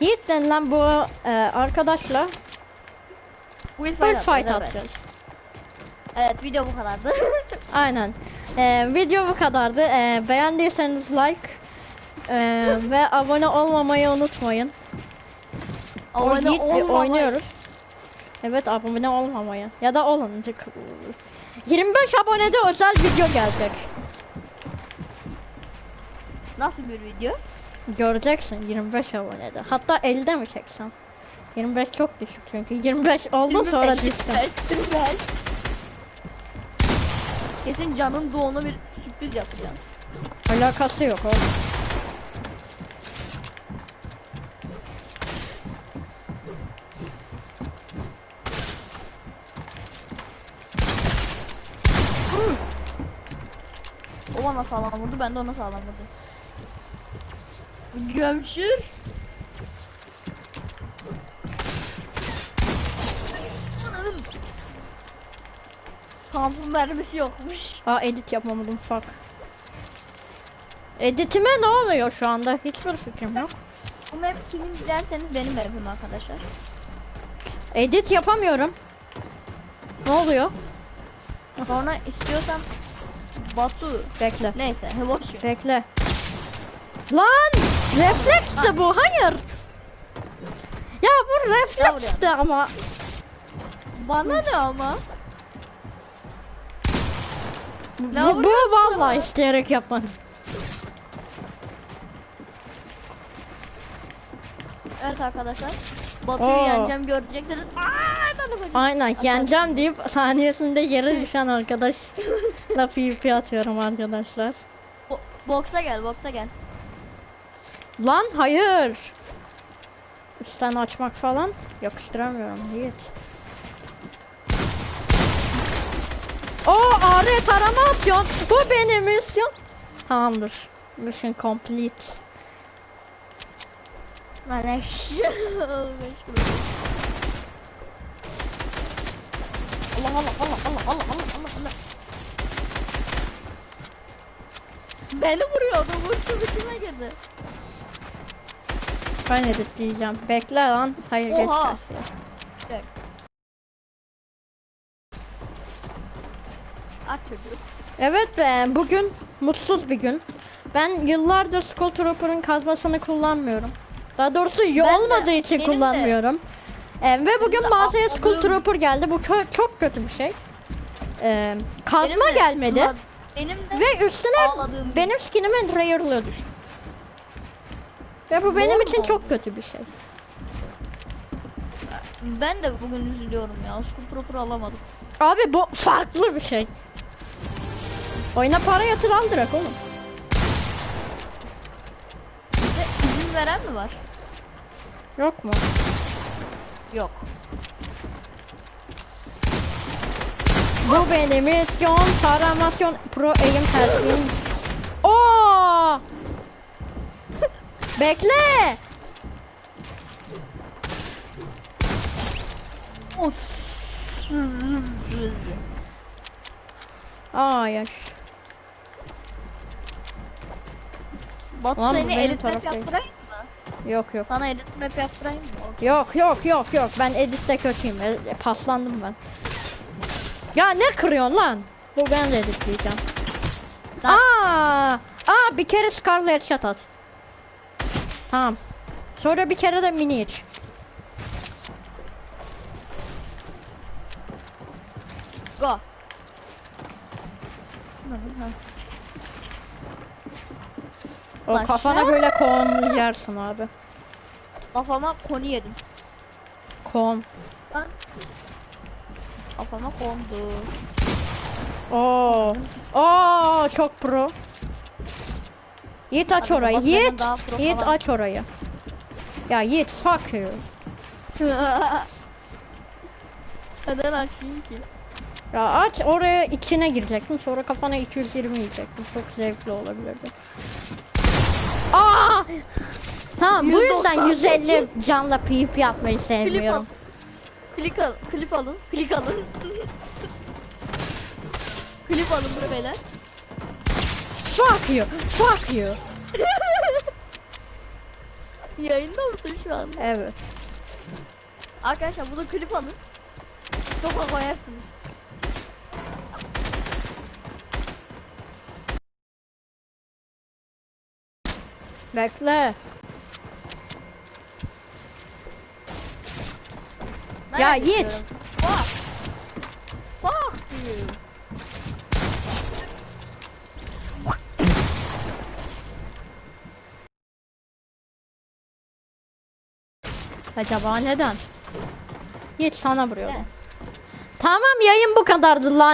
Yiğit denilen bu e, arkadaşla Build Bird fight evet. atacağız. Evet video bu kadardı. Aynen. E, video bu kadardı. E, beğendiyseniz like e, ve abone olmamayı unutmayın. Abone Yiğit olmamayı- oynuyoruz. Evet abone olmamayı. Ya da olun. 25 abonede özel video gelecek. Nasıl bir video? Göreceksin 25 abonede. Hatta 50'de mi çeksem? 25 çok düşük çünkü. 25 oldu sonra 25, düştüm. 25. Kesin canın doğuna bir sürpriz yapacağım. Alakası yok oğlum. O bana sağlam vurdu, ben de ona sağlam vurdum. Gömşür. Kampın mermisi yokmuş. Aa edit yapamadım fuck. Editime ne oluyor şu anda? Hiçbir fikrim yok. Bu map kimin derseniz benim mapim arkadaşlar. Edit yapamıyorum. Ne oluyor? Sonra istiyorsan Batu Bekle. neyse boş ver. Bekle. Lan! Refleksti bu. Hayır. Ya bu refleksti ama. Bana ne ama? Ne Bu, bu vuruyorsun vallahi isteyerek yapmadım. Evet arkadaşlar. Batu'yu Oo. yeneceğim göreceksiniz. Aa, ben de koyacağım. Aynen yeneceğim deyip saniyesinde yere düşen arkadaş la PvP atıyorum arkadaşlar. Bo- boksa gel, boksa gel. Lan hayır. Üstten açmak falan yakıştıramıyorum. Yiğit. O ağrı tarama asyon. Bu benim misyon. Tamamdır. Mission complete. Bana şey olmuş. Allah Allah Allah Allah Allah Allah Allah. Beni vuruyordu. Vurdu bitime girdi. Ben editleyeceğim. Bekle lan. Hayır geç Oha. karşıya. Gel. Aç çocuk. Evet be bugün mutsuz bir gün. Ben yıllardır Skull Trooper'ın kazmasını kullanmıyorum. Daha doğrusu iyi Ben de, olmadığı için kullanmıyorum. Ee, ve bugün mağazaya Skull Trooper geldi. Bu kö- çok kötü bir şey. Ee, kazma Benim de- gelmedi. Benim de Ve üstüne benim skinimin rayarlığı düştü. Ve bu benim için çok kötü bir şey. Ben de bugün üzülüyorum ya. Skull Trooper alamadım. Abi bu farklı bir şey. Oyuna para yatır al direkt oğlum. Ve izin veren mi var? Yok mu? Yok. Bu benim misyon, taramasyon, pro aim tersin. Bekle. Of. Ay ay. Batu Lan bu seni benim edit map taraftayım. yaptırayım mı? Yok yok. Sana edit map yaptırayım mı? Yok yok yok yok. Ben editte kötüyüm. E, e, paslandım ben. Ya ne kırıyorsun lan? Bu ben de editleyeceğim. Aa! Aa bir kere Scarlet headshot at. Tamam. Sonra bir kere de mini iç. Go. O Başla. kafana böyle kon yersin abi. Kafama konu yedim. Kon. Kafama kondu. Oo. Oo çok pro. Yiğit aç Hadi orayı. bak, Yiğit. daha pro Yiğit falan. aç orayı. Ya Yiğit fuck you. Neden açayım ki? Ya aç oraya içine girecektim. Sonra kafana 220 yiyecektim. Çok zevkli olabilirdi. Aa! Tamam bu yüzden 190. 150 canla PvP yapmayı Klip al. sevmiyorum. Klip al. Klip alın. Klip alın. klip alın buraya beyler. Fuck you. Fuck you. Yayında mısın şu an? Evet. Arkadaşlar bunu klip alın. Çok koyarsınız. Bekle. Ben Ya istiyorum. Fuck. Fuck you. Acaba neden? Yiğit sana vuruyorum. Tamam yayın bu kadardı lan.